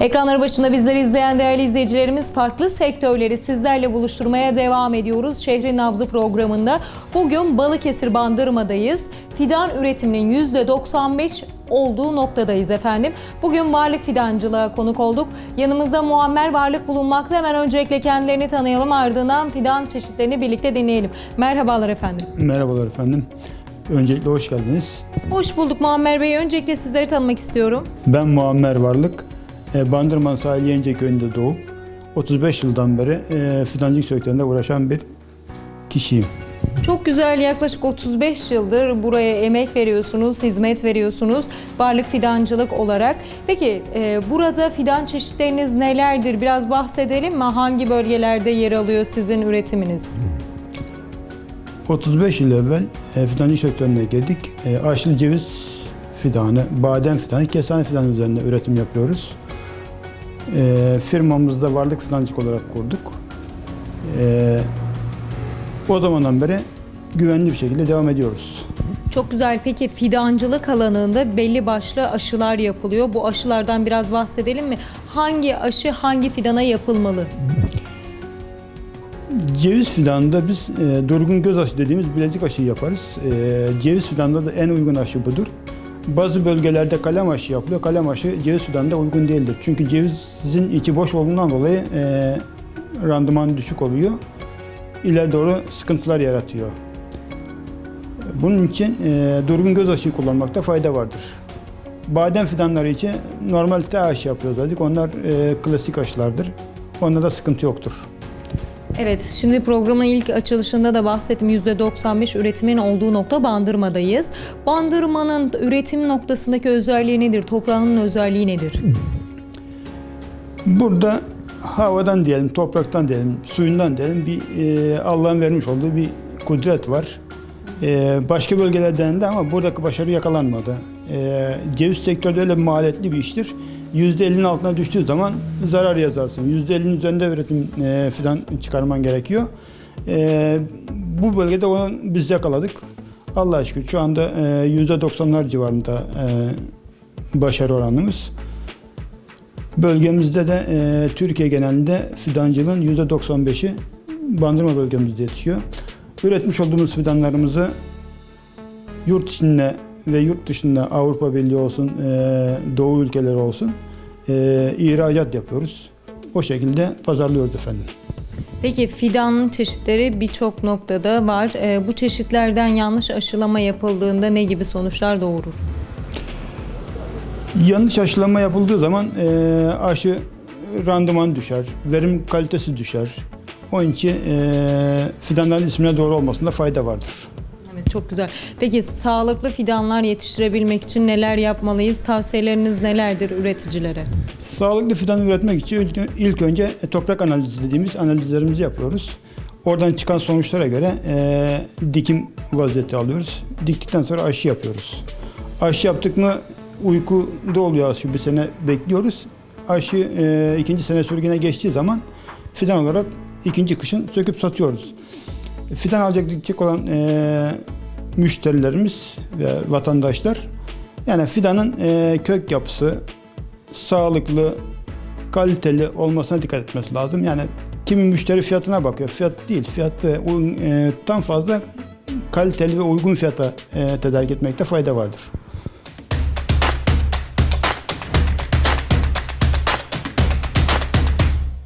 Ekranları başında bizleri izleyen değerli izleyicilerimiz farklı sektörleri sizlerle buluşturmaya devam ediyoruz. Şehrin Nabzı programında bugün Balıkesir Bandırma'dayız. Fidan üretiminin %95 olduğu noktadayız efendim. Bugün varlık fidancılığa konuk olduk. Yanımızda Muammer Varlık bulunmakta. Hemen öncelikle kendilerini tanıyalım ardından fidan çeşitlerini birlikte dinleyelim. Merhabalar efendim. Merhabalar efendim. Öncelikle hoş geldiniz. Hoş bulduk Muammer Bey. Öncelikle sizleri tanımak istiyorum. Ben Muammer Varlık. E, Bandırma sahil Yence köyünde doğup 35 yıldan beri e, fidancılık sektöründe uğraşan bir kişiyim. Çok güzel yaklaşık 35 yıldır buraya emek veriyorsunuz, hizmet veriyorsunuz varlık fidancılık olarak. Peki e, burada fidan çeşitleriniz nelerdir? Biraz bahsedelim mi? Hangi bölgelerde yer alıyor sizin üretiminiz? 35 yıl evvel e, fidancılık sektörüne girdik. E, ağaçlı ceviz fidanı, badem fidanı, kestane fidanı üzerine üretim yapıyoruz. E, firmamızda varlık fidancılık olarak kurduk. E, o zamandan beri güvenli bir şekilde devam ediyoruz. Çok güzel. Peki fidancılık alanında belli başlı aşılar yapılıyor. Bu aşılardan biraz bahsedelim mi? Hangi aşı hangi fidana yapılmalı? Ceviz fidanında biz e, durgun göz aşı dediğimiz bilezik aşı yaparız. E, ceviz fidanında da en uygun aşı budur. Bazı bölgelerde kalem aşı yapılıyor. Kalem aşı ceviz fidanında uygun değildir. Çünkü cevizin içi boş olduğundan dolayı e, randıman düşük oluyor. İleri doğru sıkıntılar yaratıyor. Bunun için e, durgun göz aşıyı kullanmakta fayda vardır. Badem fidanları için normal T aşı yapıyoruz dedik. Onlar e, klasik aşılardır. Onlarda sıkıntı yoktur. Evet, şimdi programın ilk açılışında da bahsettim. %95 üretimin olduğu nokta Bandırma'dayız. Bandırma'nın üretim noktasındaki özelliği nedir? Toprağının özelliği nedir? Burada havadan diyelim, topraktan diyelim, suyundan diyelim bir e, Allah'ın vermiş olduğu bir kudret var. E, başka bölgelerde denendi ama buradaki başarı yakalanmadı. E, ceviz sektörü öyle maliyetli bir iştir. %50'nin altına düştüğü zaman zarar yazarsın. %50'nin üzerinde üretim e, fidan çıkarman gerekiyor. E, bu bölgede onu biz yakaladık. Allah'a şükür şu anda e, %90'lar civarında e, başarı oranımız. Bölgemizde de e, Türkiye genelinde fidancılığın %95'i bandırma bölgemizde yetişiyor. Üretmiş olduğumuz fidanlarımızı yurt içinde ve yurt dışında Avrupa Birliği olsun, e, Doğu ülkeleri olsun e, ihracat yapıyoruz. O şekilde pazarlıyoruz efendim. Peki fidan çeşitleri birçok noktada var. Ee, bu çeşitlerden yanlış aşılama yapıldığında ne gibi sonuçlar doğurur? Yanlış aşılama yapıldığı zaman e, aşı randıman düşer, verim kalitesi düşer. Onun için e, fidanların ismine doğru olmasında fayda vardır. Çok güzel. Peki sağlıklı fidanlar yetiştirebilmek için neler yapmalıyız? Tavsiyeleriniz nelerdir üreticilere? Sağlıklı fidan üretmek için ilk, önce toprak analizi dediğimiz analizlerimizi yapıyoruz. Oradan çıkan sonuçlara göre e, dikim vaziyeti alıyoruz. Diktikten sonra aşı yapıyoruz. Aşı yaptık mı uykuda oluyor aşı bir sene bekliyoruz. Aşı e, ikinci sene sürgüne geçtiği zaman fidan olarak ikinci kışın söküp satıyoruz. Fidan alacak dikecek olan e, müşterilerimiz ve vatandaşlar yani fidanın e, kök yapısı, sağlıklı, kaliteli olmasına dikkat etmesi lazım. Yani kimi müşteri fiyatına bakıyor. Fiyat değil, fiyatı e, tam fazla kaliteli ve uygun fiyata e, tedarik etmekte fayda vardır.